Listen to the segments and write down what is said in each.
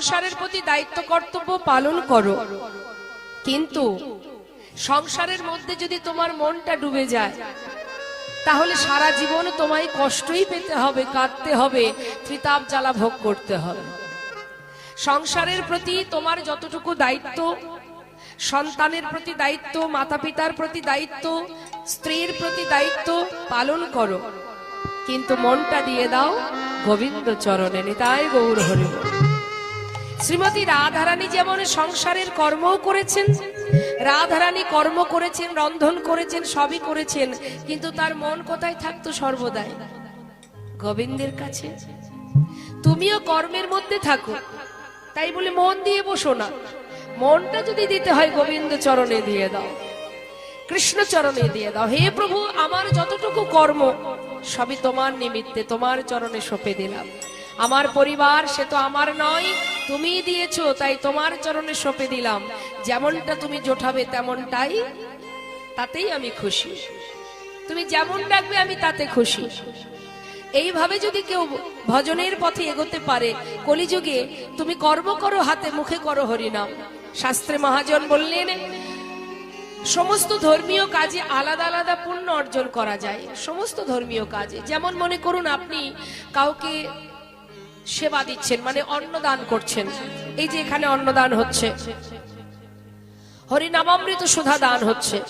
সংসারের প্রতি দায়িত্ব, কর্তব্য পালন করো। কিন্তু সংসারের মধ্যে যদি তোমার মনটা ডুবে যায়, তাহলে সারা জীবন তোমায় কষ্টই পেতে হবে, কাঁদতে হবে, ত্রিতাপ জ্বালা ভোগ করতে হবে। সংসারের প্রতি তোমার যতটুকু দায়িত্ব, সন্তানের প্রতি দায়িত্ব মাতা পিতার প্রতি দায়িত্ব, স্ত্রীর প্রতি দায়িত্ব পালন করো। কিন্তু মনটা দিয়ে দাও, গোবিন্দ চরণে নিতাই গৌর হরিব শ্রীমতী রাধারানী যেমন সংসারের কর্মও করেছেন, রাধারানী কর্ম করেছেন, রন্ধন করেছেন, সবই করেছেন, কিন্তু তার মন কোথায় থাকতো সর্বদাই? গোবিন্দের কাছে। তুমিও কর্মের মধ্যে থাকো। তাই বলে মন দিয়ে বসো না। মনটা যদি দিতে হয় গোবিন্দ চরণে দিয়ে দাও। কৃষ্ণ চরণে দিয়ে দাও। হে প্রভু, আমার যতটুকু কর্ম, সবই তোমার নিমিত্তে, তোমার চরণে সঁপে দিলাম। আমার পরিবার, সে তো আমার নয় তুমি দিয়েছ, তাই তোমার চরণে সঁপে দিলাম। যেমনটা তুমি জোঠাবে তেমনটাই তাতেই আমি খুশি। তুমি যেমন ডাকবে, আমি তাতে খুশি। এইভাবে যদি কেউ ভজনের পথে এগোতে পারে, কলিযুগে তুমি কর্ম করো, হাতে মুখে করো হরিনাম। শাস্ত্রে মহাজন বললেন, সমস্ত ধর্মীয় কাজে আলাদা আলাদা পুণ্য অর্জন করা যায়। সমস্ত ধর্মীয় কাজে। যেমন মনে করুন, আপনি কাউকে সেবা দিচ্ছেন মানে অন্নদান করছেন। এই যে এখানে অন্নদান হচ্ছে। হরিনামামৃত সুধা দান হচ্ছে।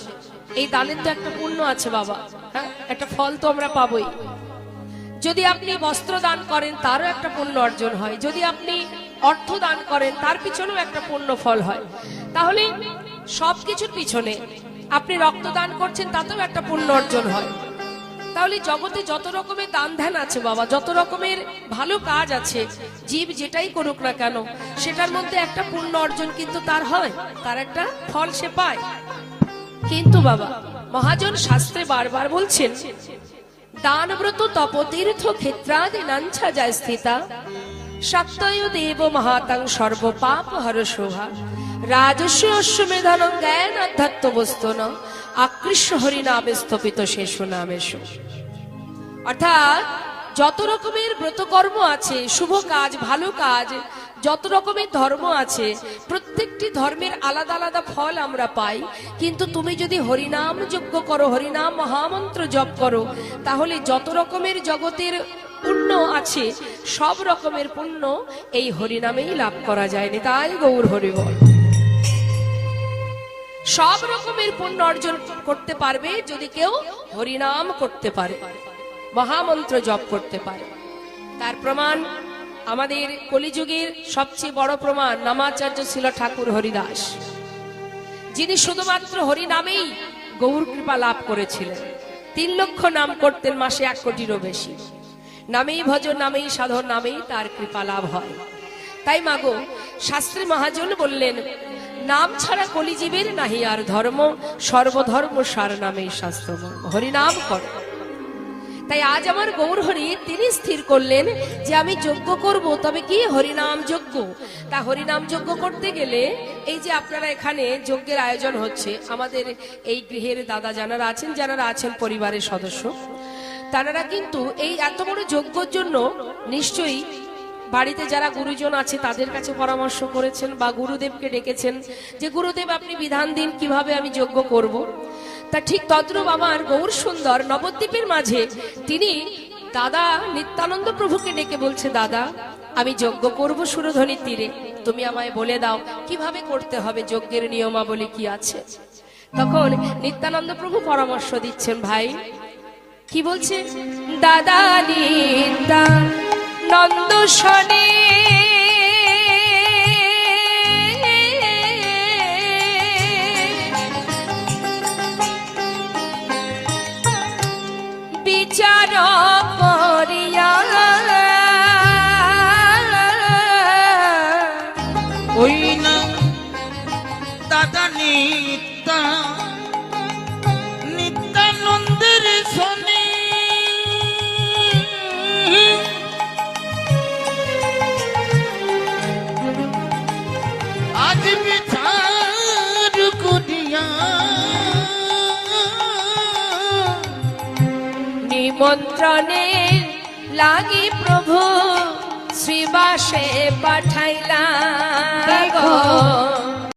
এই দানের তো একটা পুণ্য আছে বাবা। হ্যাঁ একটা ফল তো আমরা পাবই। যদি আপনি বস্ত্র দান করেন, তারও একটা পুণ্য অর্জন হয়। যদি আপনি অর্থ দান করেন, তার পিছনেও একটা পুণ্য ফল হয়। তাহলে সবকিছুর পিছনে আপনি রক্তদান করছেন, তাতেও একটা পুণ্য অর্জন হয়। তাহলে জগতে যত রকমের দান ধ্যান আছে বাবা, যত রকমের ভালো কাজ আছে, জীব যেটাই করুক না কেন, সেটার মধ্যে একটা পুণ্য অর্জন কিন্তু তার হয়, তার একটা ফল সে পায়। কিন্তু বাবা, মহাজন শাস্ত্রে বারবার বলছেন, দানব্রত তপতীর্থ ক্ষেত্রাদি নাঞ্ছা যায় স্থিতা সত্যয় দেব মহাতাং সর্বপাপ হর শোভা। রাজস্ব অশ্বমেধন জ্ঞান আধ্যাত্ম বস্তন আকৃষ্ট হরিনামে স্থপিত শেষ নামেশ অর্থাৎ, যত রকমের ব্রতকর্ম আছে, শুভ কাজ, ভালো কাজ, যত রকমের ধর্ম আছে, প্রত্যেকটি ধর্মের আলাদা আলাদা ফল আমরা পাই। কিন্তু তুমি যদি হরিনাম যজ্ঞ করো, হরিনাম মহামন্ত্র জপ করো, তাহলে যত রকমের জগতের পুণ্য আছে, সব রকমের পুণ্য এই হরিনামেই লাভ করা যায়নি তাই গৌর হরিবল। সব রকমের পুণ্য অর্জন করতে পারবে যদি কেউ হরিনাম করতে পারে, মহামন্ত্র জপ করতে পারে। তার প্রমাণ আমাদের কলিযুগের সবচেয়ে বড় প্রমাণ নামাচার্য ছিল ঠাকুর হরিদাস। যিনি শুধুমাত্র হরিনামেই গৌর কৃপা লাভ করেছিলেন। তিন লক্ষ নাম করতেন মাসে এক কোটিরও বেশি। নামেই ভজন নামেই সাধন, নামেই তার কৃপা লাভ হয়। তাই মাগো শাস্ত্রী মহাজন বললেন নাম ছাড়া কলিজীবের নাহি আর ধর্ম, সর্বধর্ম সার নামেই শাস্ত্র। হরিনাম কর। তাই আজ আমার গৌরহরি তিনি স্থির করলেন যে আমি যজ্ঞ করব, তবে কি হরিনাম যজ্ঞ? তা হরিনাম যজ্ঞ করতে গেলে এই যে আপনারা এখানে যজ্ঞের আয়োজন হচ্ছে, আমাদের এই গৃহের দাদা যারা আছেন যারা আছেন পরিবারের সদস্য তারা কিন্তু এই এত বড় যজ্ঞর জন্য নিশ্চয়ই বাড়িতে যারা গুরুজন আছে, তাদের কাছে পরামর্শ করেছেন বা গুরুদেবকে ডেকেছেন যে, গুরুদেব, আপনি বিধান দিন, কীভাবে আমি যজ্ঞ করব। তা ঠিক তদ্রূপ আমার গৌর সুন্দর নবদ্বীপের মাঝে তিনি দাদা নিত্যানন্দ প্রভুকে ডেকে বলছে, দাদা, আমি যজ্ঞ করব সুরধ্বনির তীরে। তুমি আমায় বলে দাও, কীভাবে করতে হবে? যজ্ঞের নিয়মাবলী কি আছে? তখন নিত্যানন্দ প্রভু পরামর্শ দিচ্ছেন, ভাই, কি বলছে? দাদা নিত্যা নন্দ শনে নিমন্ত্রণের লাগি প্রভু শ্রীবাসে পাঠাইলা